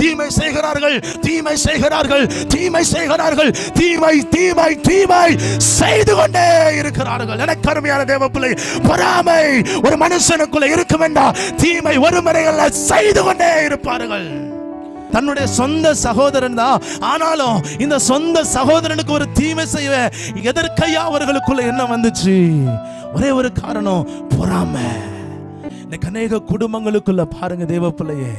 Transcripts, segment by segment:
தீமை செய்கிறார்கள் தீமை செய்கிறார்கள் தீமை செய்கிறார்கள் தீமை தீமை தீமை செய்து கொண்டே இருக்கிறார்கள். எனக்கு அருமையான தேவ பிள்ளை பொறாமை ஒரு மனுஷனுக்குள்ள இருக்க வேண்டாம் தீமை ஒரு முறைகள்ல செய்து கொண்டே இருப்பார்கள். தன்னுடைய சொந்த சகோதரன் தான். ஆனாலும் இந்த சொந்த சகோதரனுக்கு ஒரு தீமை செய்வ எதற்கையா அவர்களுக்குள்ள என்ன வந்துச்சு? ஒரே ஒரு காரணம் பொறாமை. இன்னைக்கு அநேக குடும்பங்களுக்குள்ள பாருங்க தேவ பிள்ளையே.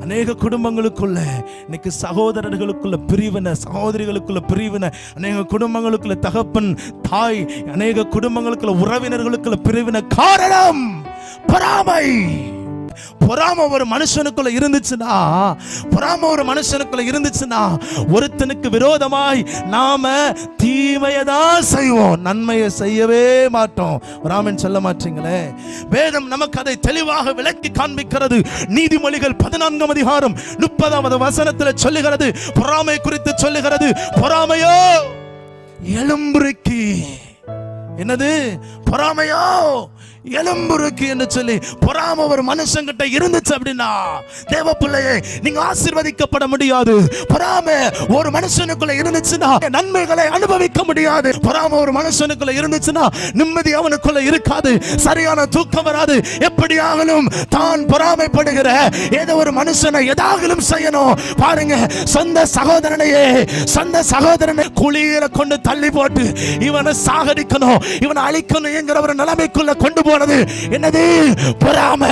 அநேக குடும்பங்களுக்குள்ள இன்னைக்கு சகோதரர்களுக்குள்ள பிரிவினை சகோதரிகளுக்குள்ள பிரிவினை அநேக குடும்பங்களுக்குள்ள தகப்பன் தாய் அநேக குடும்பங்களுக்குள்ள உறவினர்களுக்குள்ள பிரிவினை காரணம். பொறாமை. பொறாம ஒரு மனுஷனுக்குள்ள இருந்துச்சுன்னா பொறாம ஒரு மனுஷனுக்குள்ள இருந்துச்சுன்னா ஒருத்தனுக்கு விரோதமாய் நாம தீமையை தான் செய்வோம். நன்மையை செய்யவே மாட்டோம். ராமன் சொல்ல மாட்டீங்களே? வேதம் நமக்கு அதை தெளிவாக விளக்கி காண்பிக்கிறது. நீதிமொழிகள் பதினான்காம் அதிகாரம் முப்பதாவது வசனத்தில் சொல்லுகிறது. பொறாமை குறித்து சொல்லுகிறது. பொறாமையோ? எலும்புருக்கி. என்னது? பொறாமையோ? எலும்புருக்கு என்று சொல்லி பொறாம ஒரு மனுஷங்கிட்ட இருந்துச்சு அப்படின்னா தேவ பிள்ளையே நீங்க ஆசீர்வதிக்கப்பட முடியாது. பொறாம ஒரு மனுஷனுக்குள்ள இருந்துச்சுன்னா நன்மைகளை அனுபவிக்க முடியாது. பொறாம ஒரு மனுஷனுக்குள்ள இருந்துச்சுன்னா நிம்மதி அவனுக்குள்ள இருக்காது. சரியான தூக்கம் வராது. எப்படியாகலும் தான் பொறாமைப்படுகிற ஏதோ ஒரு மனுஷனை எதாகலும் செய்யணும். பாருங்க சொந்த சகோதரனையே சொந்த சகோதரனை குழியில கொண்டு தள்ளி போட்டு இவனை சாகடிக்கணும். இவனை அழிக்கணும் என்கிற ஒரு நிலைமைக்குள்ள கொண்டு போனது. என்னது? பொறாம.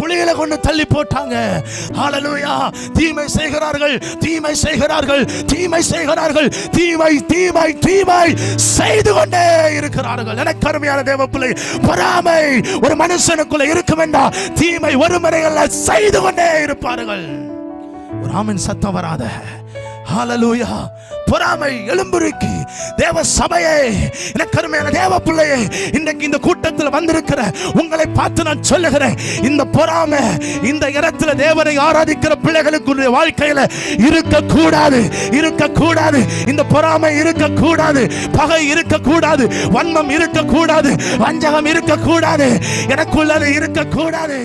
குளியல கொண்டு தள்ளி போட்டாங்க. ஹalleluya தீமை செய்கிறார்கள் தீமை செய்கிறார்கள் தீமை செய்கிறார்கள் தீமை தீமை தீமை செய்து கொண்டே இருக்கிறார்கள். எனக்கு அருமையான தேவ பிள்ளை பொறாமை ஒரு மனுஷனுக்குள்ள இருக்கும் என்றால் தீமை ஒரு முறைகள்ல செய்து கொண்டே இருப்பார்கள். ஒரு ஆமின் சத்தம் வராத. ஹalleluya பொறாமை எலும்புருக்கி. தேவ சபையே எனக்கு அருமையான தேவ பிள்ளையே இன்றைக்கு இந்த கூட்டத்தில் வந்திருக்கிற உங்களை பார்த்து நான் சொல்லுகிறேன். இந்த பொறாமை இந்த இடத்துல தேவனை ஆராதிக்கிற பிள்ளைகளுக்கு வாழ்க்கையில இருக்க கூடாது இருக்க கூடாது இந்த பொறாமை இருக்க கூடாது பகை இருக்க கூடாது வன்மம் இருக்க கூடாது வஞ்சகம் இருக்க கூடாது எனக்குள்ளது இருக்க கூடாது